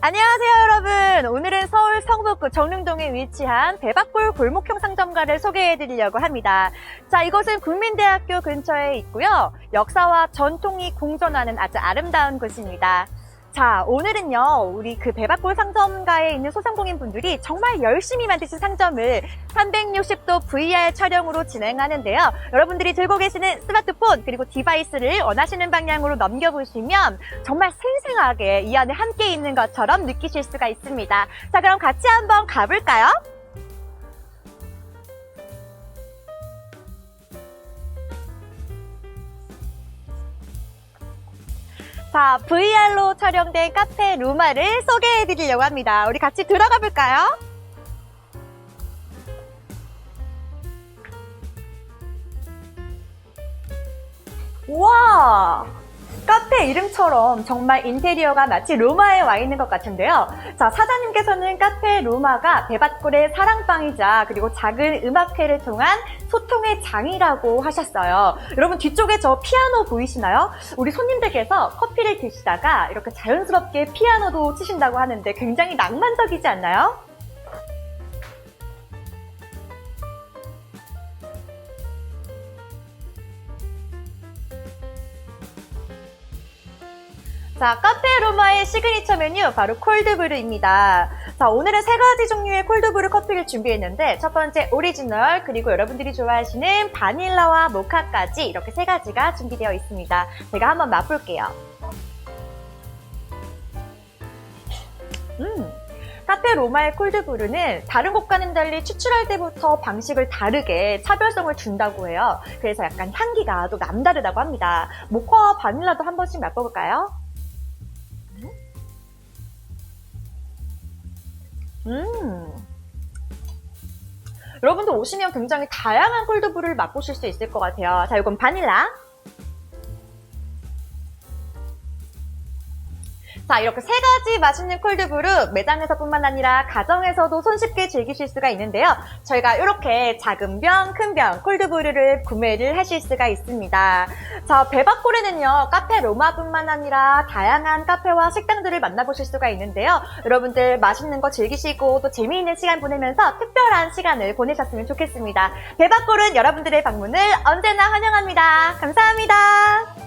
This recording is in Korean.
안녕하세요 여러분. 오늘은 서울 성북구 정릉동에 위치한 대박골 골목형 상점가를 소개해 드리려고 합니다. 자 이곳은 국민대학교 근처에 있고요. 역사와 전통이 공존하는 아주 아름다운 곳입니다 자 오늘은요 우리 그 대박골 상점가에 있는 소상공인 분들이 정말 열심히 만드신 상점을 360도 VR 촬영으로 진행하는데요 여러분들이 들고 계시는 스마트폰 그리고 디바이스를 원하시는 방향으로 넘겨보시면 정말 생생하게 이 안에 함께 있는 것처럼 느끼실 수가 있습니다. 자, 그럼 같이 한번 가볼까요? 자, VR로 촬영된 카페 루마를 소개해 드리려고 합니다. 우리 같이 들어가 볼까요? 우와! 카페 이름처럼 정말 인테리어가 마치 로마에 와 있는 것 같은데요. 자, 사장님께서는 카페 로마가 대밭골의 사랑방이자 그리고 작은 음악회를 통한 소통의 장이라고 하셨어요. 여러분 뒤쪽에 저 피아노 보이시나요? 우리 손님들께서 커피를 드시다가 이렇게 자연스럽게 피아노도 치신다고 하는데 굉장히 낭만적이지 않나요? 자, 카페 로마의 시그니처 메뉴 바로 콜드브루입니다. 자, 오늘은 세 가지 종류의 콜드브루 커피를 준비했는데 첫 번째 오리지널 그리고 여러분들이 좋아하시는 바닐라와 모카까지 이렇게 세 가지가 준비되어 있습니다. 제가 한번 맛볼게요. 음. 카페 로마의 콜드브루는 다른 곳과는 달리 추출할 때부터 방식을 다르게 차별성을 준다고 해요. 그래서 약간 향기가 또 남다르다고 합니다. 모카와 바닐라도 한 번씩 맛봐볼까요? 음. 여러분도 오시면 굉장히 다양한 콜드브루를 맛보실 수 있을 것 같아요. 자, 이건 바닐라. 자, 이렇게 세 가지 맛있는 콜드브루 매장에서뿐만 아니라 가정에서도 손쉽게 즐기실 수가 있는데요. 저희가 이렇게 작은 병, 큰 병 콜드브루를 구매를 하실 수가 있습니다. 자, 배박골에는요, 카페 로마뿐만 아니라 다양한 카페와 식당들을 만나보실 수가 있는데요. 여러분들 맛있는 거 즐기시고 또 재미있는 시간 보내면서 특별한 시간을 보내셨으면 좋겠습니다. 배박골은 여러분들의 방문을 언제나 환영합니다. 감사합니다.